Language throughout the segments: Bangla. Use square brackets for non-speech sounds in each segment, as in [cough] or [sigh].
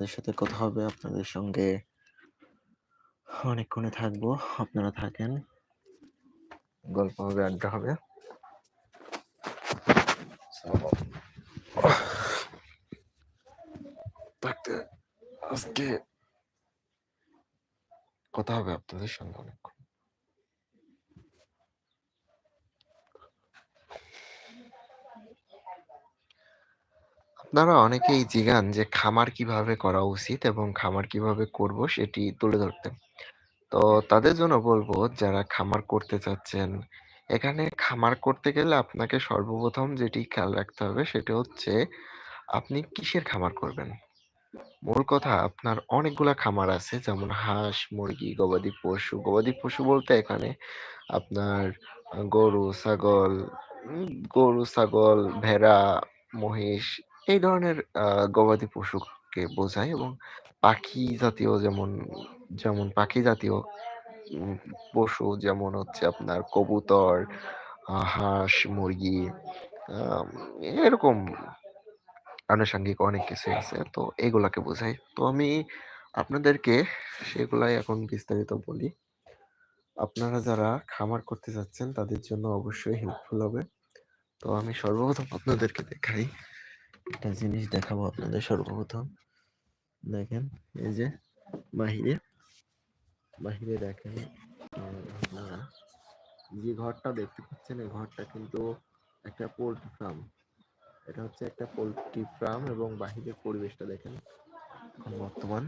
আপনাদের সাথে কথা হবে, আপনাদের সঙ্গে অনেকক্ষণে থাকব, আপনারা থাকেন। গল্প হবে, আড্ডা হবে। আজকে কথা হবে আপনাদের সঙ্গে অনেকক্ষণ। আপনারা অনেকেই জিগান যে খামার কীভাবে করা উচিত এবং খামার কীভাবে করব সেটি তুলে ধরতে। তো তাদের জন্য বলব, যারা খামার করতে চাচ্ছেন, এখানে খামার করতে গেলে আপনাকে সর্বপ্রথম যেটি খেয়াল রাখতে হবে সেটা হচ্ছে, আপনি কিসের খামার করবেন? মূল কথা, আপনার অনেকগুলা খামার আছে, যেমন হাঁস, মুরগি, গবাদি পশু। গবাদি পশু বলতে এখানে আপনার গরু, ছাগল গরু, ছাগল, ভেড়া, মহিষ এই ধরনের গবাদি পশুকে বোঝায় এবং পাখি জাতীয় যেমন যেমন পাখি জাতীয় পশু যেমন হচ্ছে আপনার কবুতর হাঁস, মুরগি এরকম আনুষঙ্গিক অনেক কিছু আছে। তো এগুলাকে বোঝাই তো আমি আপনাদেরকে সেগুলাই এখন বিস্তারিত বলি। আপনারা যারা খামার করতে যাচ্ছেন তাদের জন্য অবশ্যই হেল্পফুল হবে। তো আমি সর্বপ্রথম আপনাদেরকে দেখাই একটা জিনিস দেখাবো আপনাদের সর্বপ্রথম। দেখেন, এই যে বাহিরে বাহিরে দেখেন আপনারা যে ঘরটা দেখতে পাচ্ছেন, এই ঘরটা কিন্তু একটা পোল্ট্রি ফার্ম। এটা হচ্ছে একটা পোল্ট্রি ফার্ম এবং বাহিরের পরিবেশটা দেখেন বর্তমান।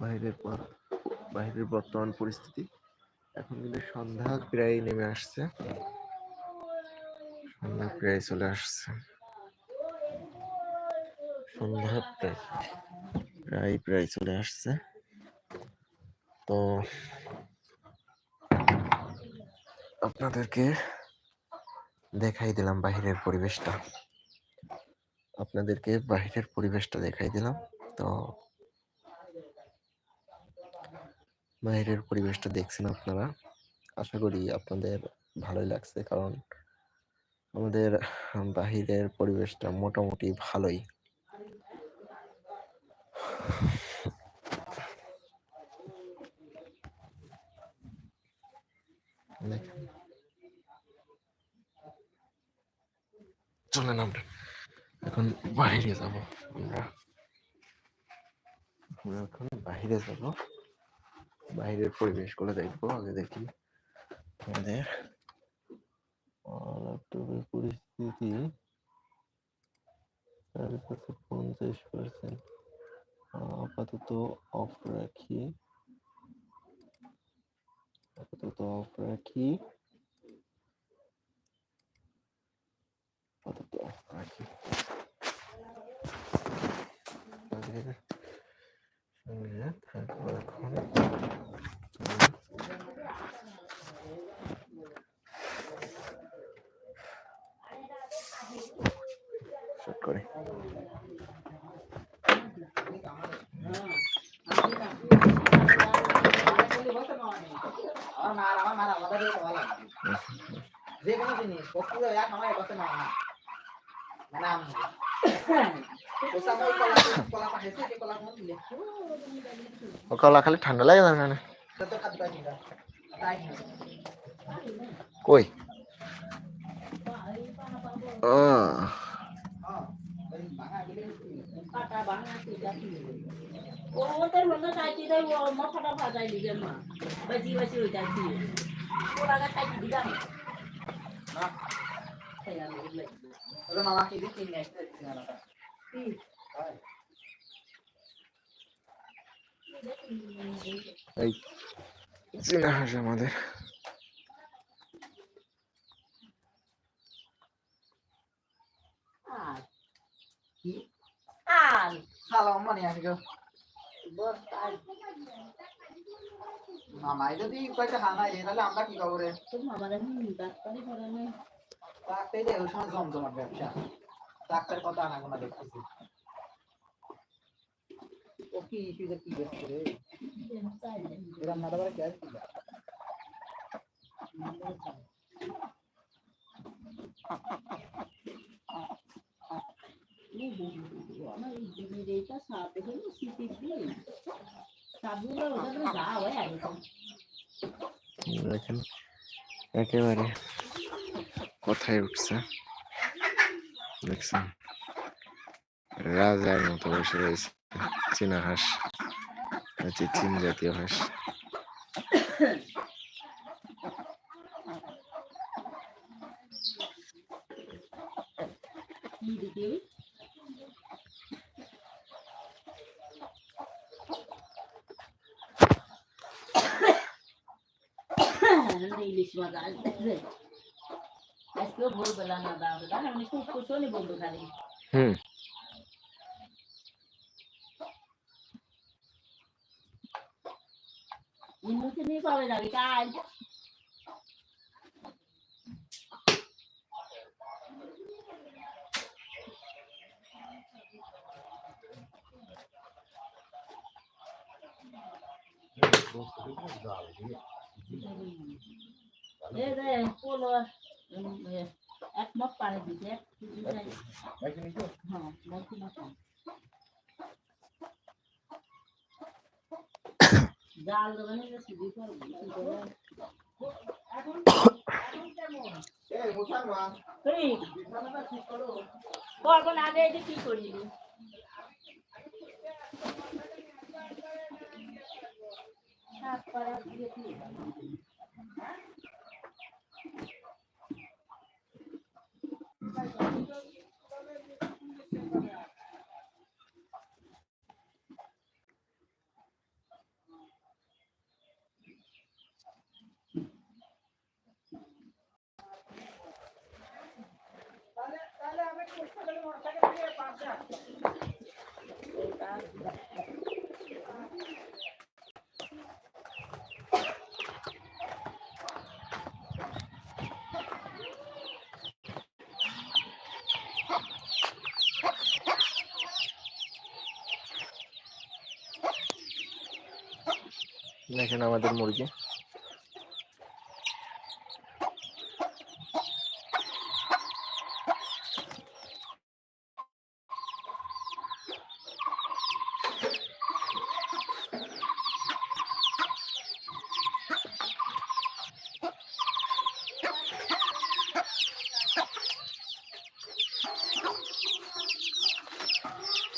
বাইরের বাইরের বর্তমান পরিস্থিতি। এখন কিন্তু সন্ধ্যা প্রায় নেমে আসছে। সন্ধ্যা প্রায় চলে আসছে। সন্ধ্যা প্রায় প্রায় প্রায় চলে আসছে। তো আপনাদেরকে দেখাই দিলাম বাহিরের পরিবেশটা। আপনাদেরকে বাহিরের পরিবেশটা দেখাই দিলাম। তো বাইরের পরিবেশটা দেখছেন আপনারা। আশা করি আপনাদের ভালোই লাগছে, কারণ আমাদের বাহিরের পরিবেশটা মোটামুটি ভালোই দেখেন চলেন আমরা এখন বাইরে যাব আমরা আমরা এখন যাব বাইরের পরিবেশগুলো দেখব, আগে দেখি। আমাদের ল্যাপটপের পরিস্থিতি। কাছে পঞ্চাশ পার্সেন্ট আপাতত অফ রাখি। আপাতত অফ রাখি। আপাতত অফ রাখি। তাদের সঙ্গে থাকব এখন শুট করে আমার মা আর আমার মার আলাদা দিয়ে খাওয়া লাগে যে কোনো জিনিস বস্তু এক আমার কথা না মানে আমি ওসা মই কলা খালি ঠান্ডা লাগে না কই? হ্যাঁ। এই চীনা হাঁস আমাদের। আর কি? আর সালাম মানে আসি গো বস্তায় মামা যদি কয়টা খানা রে তাহলে আমরা কি করব রে? তো আমার এখন ডাক্তারি করে ডাক্তার দে ওই সময় জমজমাট ব্যবসা। ডাক্তার কথা আনা গোনা দেখতেছি। কি ইস্যু যে কি বেশি রে? এরা মাদাবার ক্যাশ দিবা দেখেন, একেবারে কথায় উঠছে? দেখছেন? রাজার মতো বসে রয়েছে। চীনা হাঁস হচ্ছে চীন জাতীয় হাঁস। ইলিশ মাছ আসবে আজকেও ভোরবেলা না দাও আমি খুব কুশলি বন্ধু খালি। হুম। তুই কবে যাবি কাল এক মগ পানি দিতে হ্যাঁ কখন আগে কি করলি? দেখেন আমাদের মুরগি। Thank you.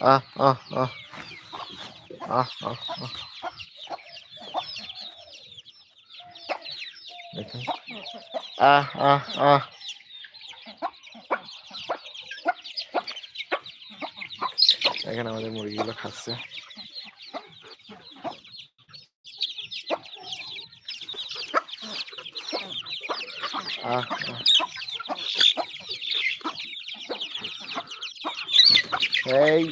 আহ আহ আহ। আহ আহ আহ। দেখুন। আহ আহ আহ। এখানে আমাদের মুরগিগুলো খাচ্ছে। এই।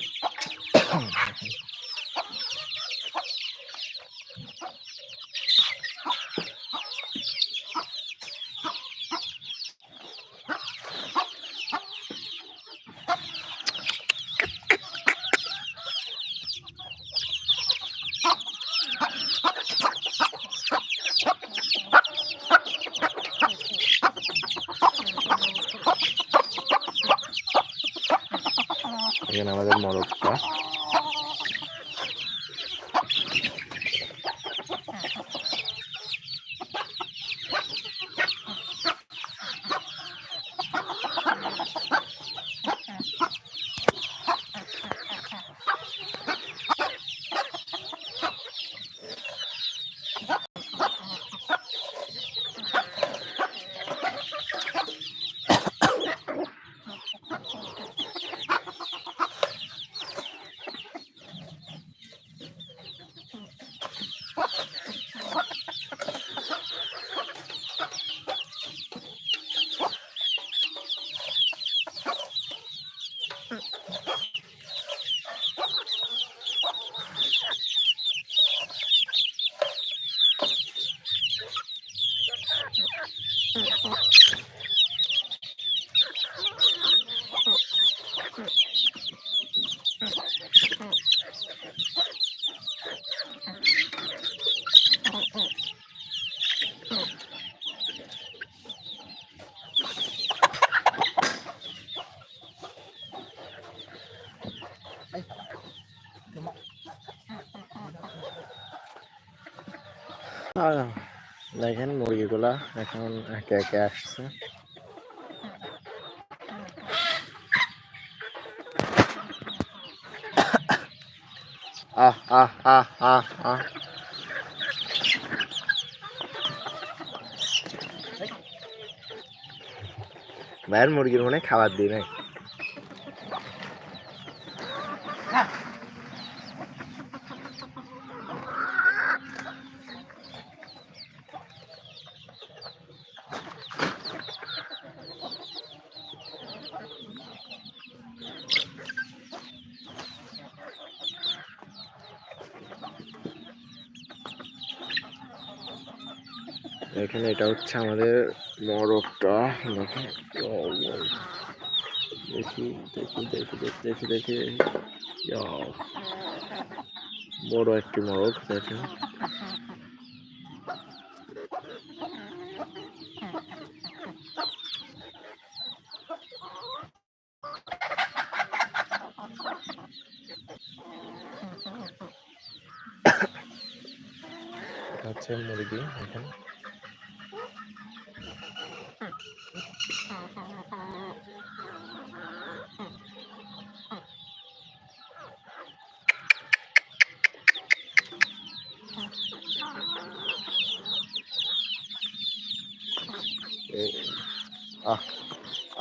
দেখেন মুরগিগুলা এখন একে একে আসছে। আহ আহ আহ আহ আহ। ভাইয়ের মুরগির মনে খাবার দিই নাই। এখানে এটা হচ্ছে আমাদের মরকটা। দেখি দেখি দেখি দেখি দেখি দেখি বড় একটি মরক দেখেন। হচ্ছে মুরগি এখানে এই আহ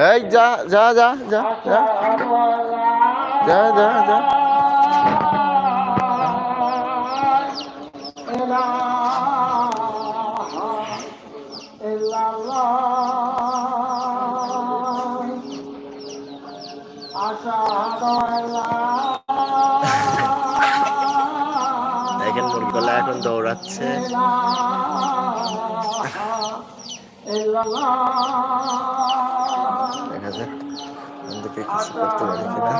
এই যা যা যা যা যা যা যা যা দেখেন মুরগিগুলো এখন দৌড়াচ্ছে। [laughs] [laughs] দেখা যাক আমাদেরকে কিছু করতে পারি কিনা।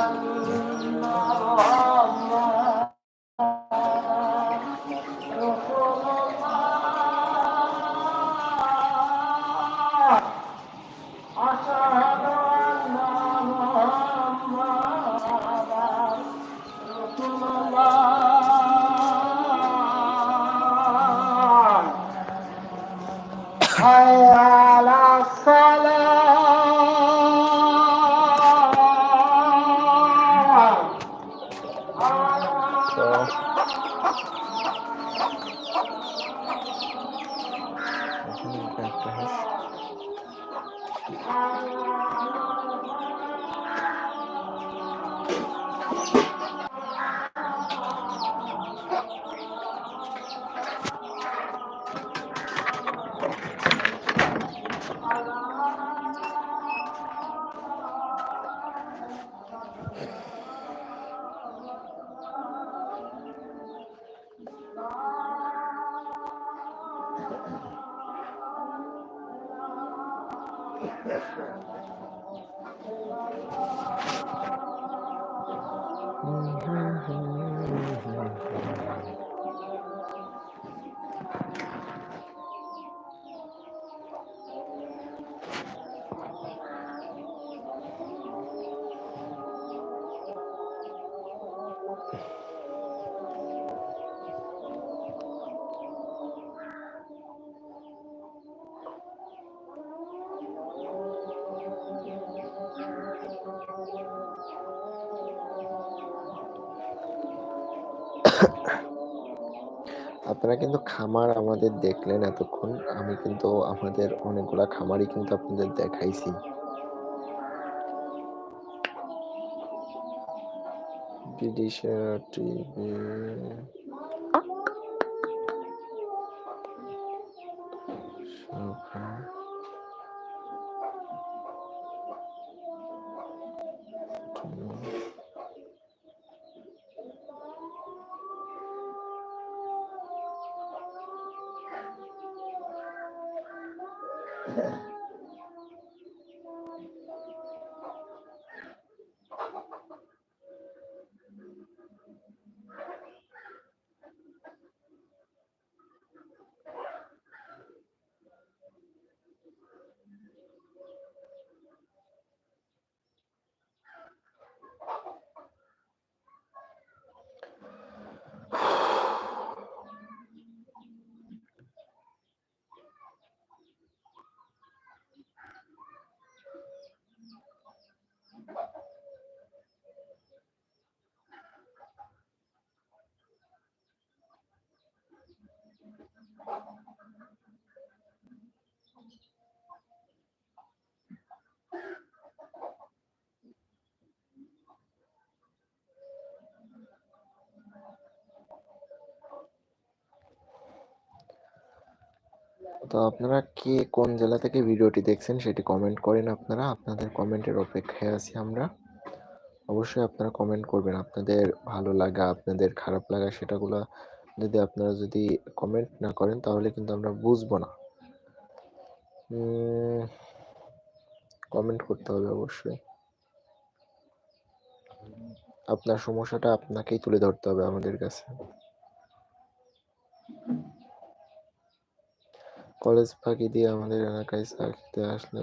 Mm-hmm. আপনারা কিন্তু খামার আমাদের দেখলেন এতক্ষণ। আমি কিন্তু আমাদের অনেকগুলা খামারই কিন্তু আপনাদের দেখাইছি। বিদিশা টিভি। তো আপনারা কে কোন জেলা থেকে ভিডিওটি দেখছেন সেটি কমেন্ট করেন আপনারা। আপনাদের কমেন্টের অপেক্ষায় আছি আমরা। অবশ্যই আপনারা কমেন্ট করবেন। আপনাদের ভালো লাগা, আপনাদের খারাপ লাগা সেটাগুলো যদি আপনারা যদি কমেন্ট না করেন তাহলে কিন্তু আমরা বুঝব না। কমেন্ট করতে হবে অবশ্যই। আপনার সমস্যাটা আপনাকেই তুলে ধরতে হবে আমাদের কাছে। কলেজ ফাঁকি দিয়ে আমাদের এলাকায় চা খেতে আসলে।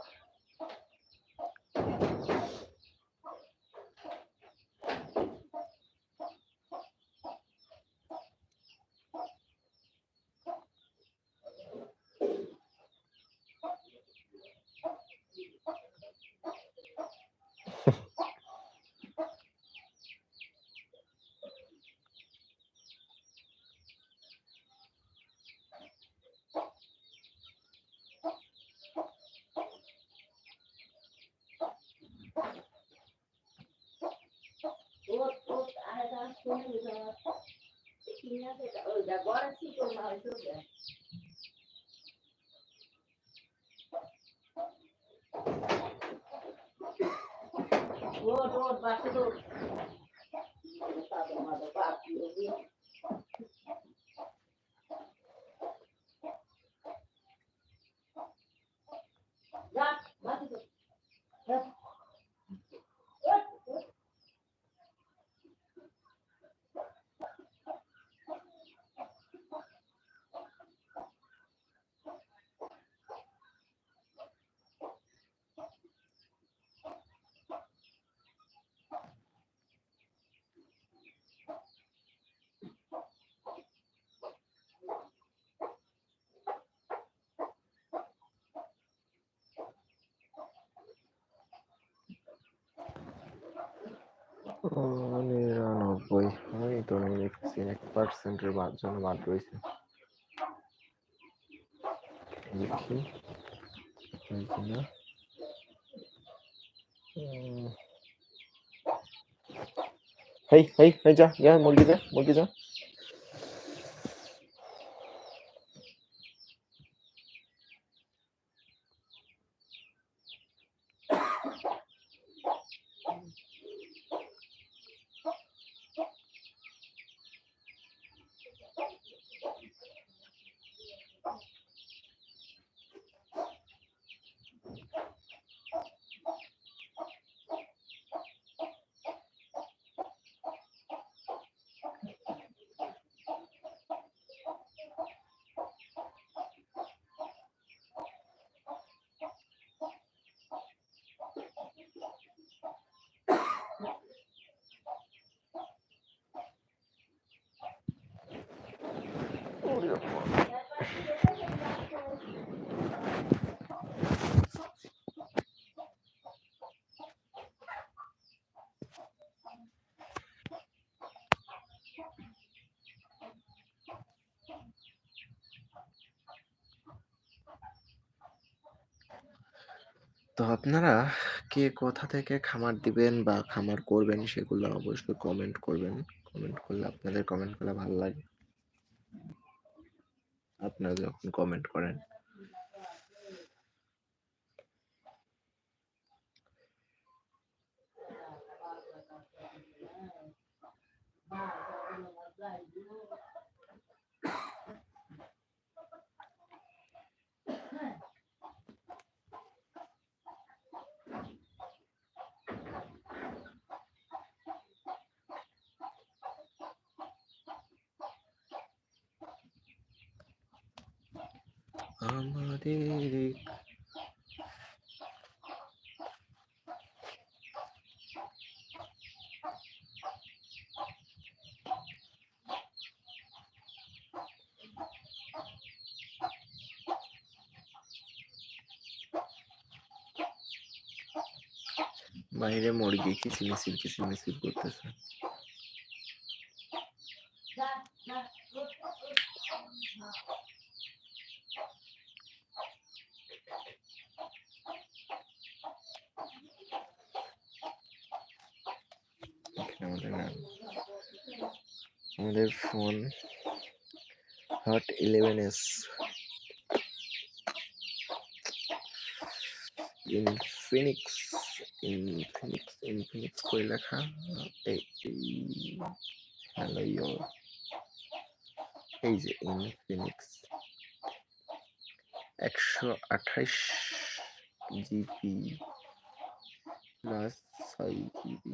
কিনা যেটা ওই যা গড়ে ছিল না হয়তো ওট ওট বাসে নিরানব্বই। ওই তো আমি দেখছি এক পার্সেন্টের বাদ জন্য বাদ রয়েছে। দেখি না? হেই হেই হেই, যা যা মুরগি যা মুরগি যা তো আপনারা কে কোথা থেকে খামার দিবেন বা খামার করবেন সেগুলো অবশ্যই কমেন্ট করবেন। কমেন্ট করলে আপনাদের কমেন্টগুলো ভালো লাগে। আপনারা যখন কমেন্ট করেন। আমাদের বাইরে মুরগি কিচিমিচির কিচিমিচির করতেছে এখানে আমাদের নাম আমাদের phone hot eleven S Infinix Infinix Infinix করে লেখা হ্যালো ইয়ো এই যে ইনফিনিক্স একশো আঠাইশ জিবি প্লাস ছয় জিবি